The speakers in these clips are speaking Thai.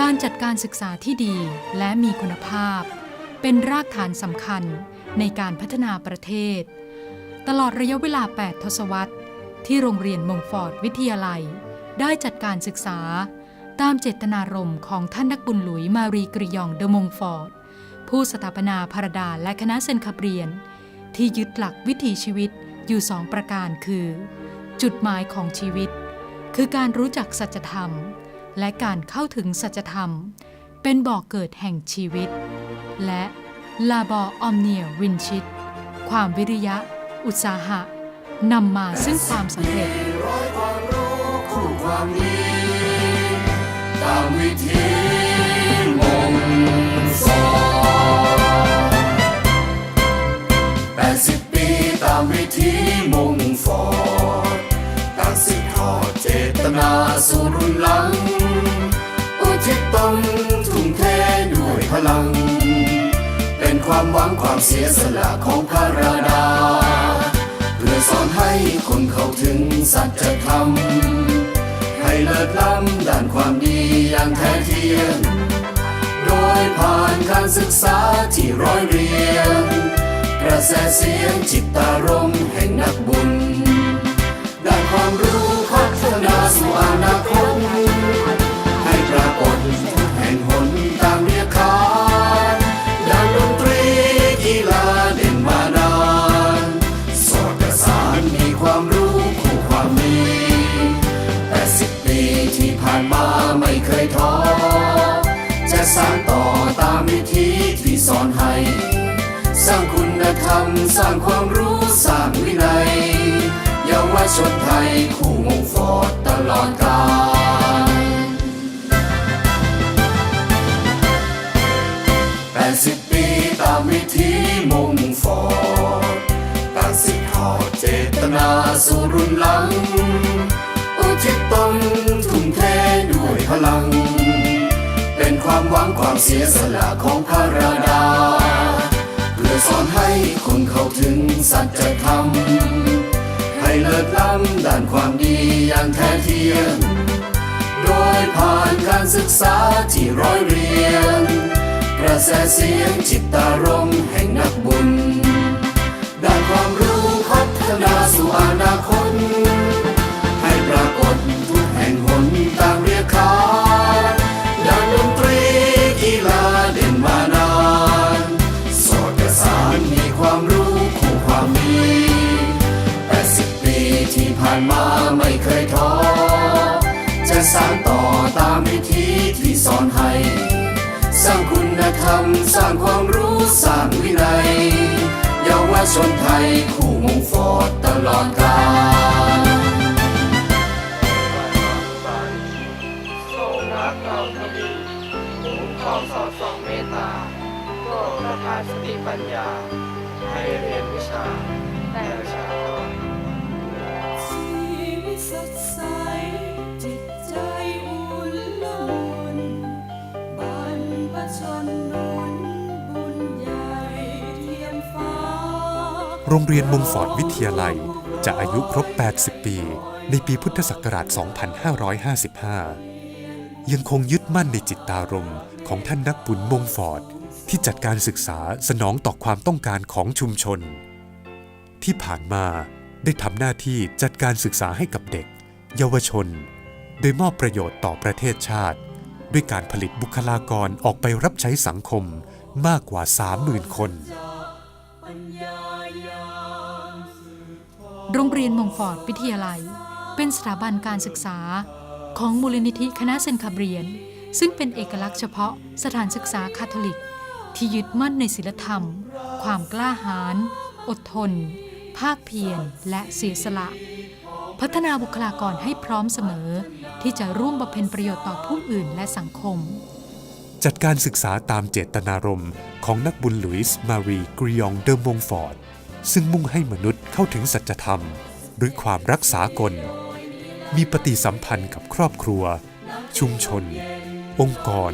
การจัดการศึกษาที่ดีและมีคุณภาพ เป็นรากฐานสำคัญในการพัฒนาประเทศ ตลอดระยะเวลา 8 ทศวรรษ ที่โรงเรียนมงฟอร์ดวิทยาลัย ได้จัดการศึกษา ตามเจตนารมณ์ของท่านนักบุญหลุยมารีกริยองเดอมงฟอร์ด ผู้สถาปนาพระดาและคณะเซนคาเบรียน ที่ยึดหลักวิถีชีวิตอยู่สองประการคือ จุดหมายของชีวิต คือการรู้จักสัจธรรม และการเข้าถึงสัจธรรม เป็นบ่อกเกิดแห่งชีวิต และลาบออมเนียวินชิต ความวิริยะ อุตสาหะนำมาซึ่งความสำเร็จร้อยความรู้คู่ความดีตามวิธี หวังความเสียสละของพระราดา เพื่อสอนให้คนเข้าถึงสัจธรรม ให้เลิศล้ำด้านความดีอย่างแท้เทียมโดยผ่านการศึกษาที่ร้อยเรียงกระแสเสียงจิตตารมแห่งนักบุญ จะสานต่อตามวิธีที่สอนให้ สร้างคุณธรรม สร้างความรู้สร้างวินัยเยาวชนไทยคู่มงฟอดตลอดกาลแปดสิบปีตามวิธีมงฟอดตั้งสิทธอดเจตนาสู่รุ่นหลัง อุทิศตนทุ่มเทด้วยพลัง เป็นความหวังความเสียสละของพระราดา เพื่อสอนให้คนเข้าถึงสัจธรรม ให้เลิศล้ำด้านความดีอย่างแท้เทียม โดยผ่านการศึกษาที่ร้อยเรียงกระแสเสียงจิตตารมแห่งนักบุญด้านความรู้ เคยท้อ จะสานต่อตามวิธีที่สอนให้ สร้างคุณธรรม สร้างความรู้สร้างวินัยเยาวชนไทยคู่มงฟอดตลอดกาลทรงรักเราทวีคุ้มครองสอดสองเมตตาโปรดประทานสติปัญญา ให้เรียนวิชาแต่ โรงเรียนมงฟอร์ดวิทยาลัย จะอายุครบ 80 ปี ในปีพุทธศักราช 2555 ยังคงยึดมั่นในจิตตารมของท่านนักบุญมงฟอร์ดที่จัดการศึกษาสนองต่อความต้องการของชุมชน ที่ผ่านมาได้ทำหน้าที่จัดการศึกษาให้กับเด็ก เยาวชน โดยมอบประโยชน์ต่อประเทศชาติ ด้วยการผลิตบุคลากรออกไปรับใช้สังคมมากกว่า 30,000 คน โรงเรียนมงฟอร์ดวิทยาลัย เป็นสถาบันการศึกษา ของมูลนิธิคณะเซนคาเบียน ซึ่งเป็นเอกลักษณ์เฉพาะสถานศึกษาคาทอลิก ที่ยึดมั่นในศีลธรรม ความกล้าหาญอดทน ภาคเพียรและเสียสละ พัฒนาบุคลากรให้พร้อมเสมอ ที่จะร่วมบำเพ็ญประโยชน์ต่อผู้อื่นและสังคม จัดการศึกษาตามเจตนารมณ์ของนักบุญหลุยส์มารีกริยองเดอมงฟอร์ด ซึ่งมุ่งให้มนุษย์เข้าถึงสัจธรรม หรือความรักษากล มีปฏิสัมพันธ์กับครอบครัว ชุมชน องค์กร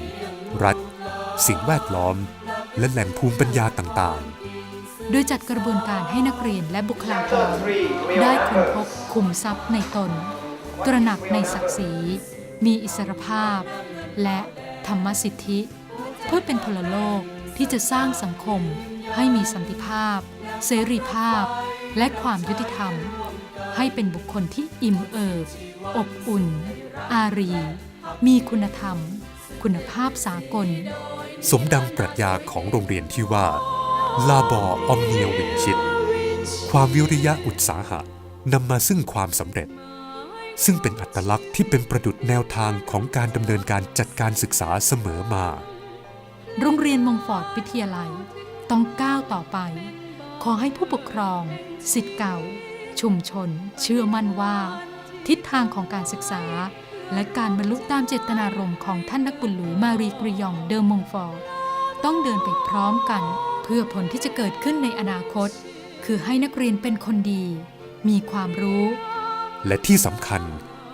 รัฐ สิ่งแวดล้อม และแหล่งภูมิปัญญาต่างๆ โดยจัดกระบวนการให้นักเรียนและบุคลากรได้ค้นพบคุมทรัพย์ในตน ตระหนักในศักดิ์ศรี มีอิสรภาพ และธรรมสิทธิ เพื่อเป็นพลโลกที่จะสร้างสังคมให้มีสันติภาพ เสรีภาพ และความยุติธรรม ให้เป็นบุคคลที่อิ่มเอิบ อบอุ่น อารี มีคุณธรรม คุณภาพสากล สมดังปรัชญาของโรงเรียนที่ว่า ลาบออมเนียวินชิต ความวิริยะอุตสาหะนำมาซึ่งความสำเร็จ ซึ่งเป็นอัตลักษณ์ที่เป็นประดุจแนวทางของการดำเนินการจัดการศึกษาเสมอมา โรงเรียนมงฟอร์ดวิทยาลัยต้องก้าวต่อไป ขอให้ผู้ปกครองสิทธิ์เก่า ชุมชน เชื่อมั่นว่า ทิศทางของการศึกษา และการบรรลุตามเจตนารมณ์ของท่านนักบุญหลุยมารีกริยองเดอมงฟอร์ต้องเดินไปพร้อมกัน เพื่อผลที่จะเกิดขึ้นในอนาคต คือให้นักเรียนเป็นคนดี มีความรู้ และที่สำคัญ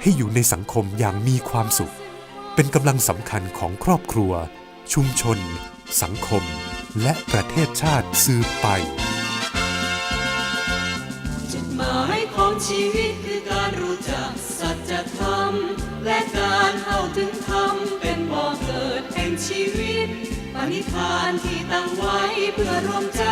ให้อยู่ในสังคมอย่างมีความสุข เป็นกำลังสำคัญของครอบครัว ชุมชน สังคม และประเทศชาติสืบไป ชีวิตคือการรู้จักสัจธรรม และการเข้าถึงธรรมเป็นบ่อเกิดแห่งชีวิตปณิธานที่ตั้งไว้เพื่อรวมใจ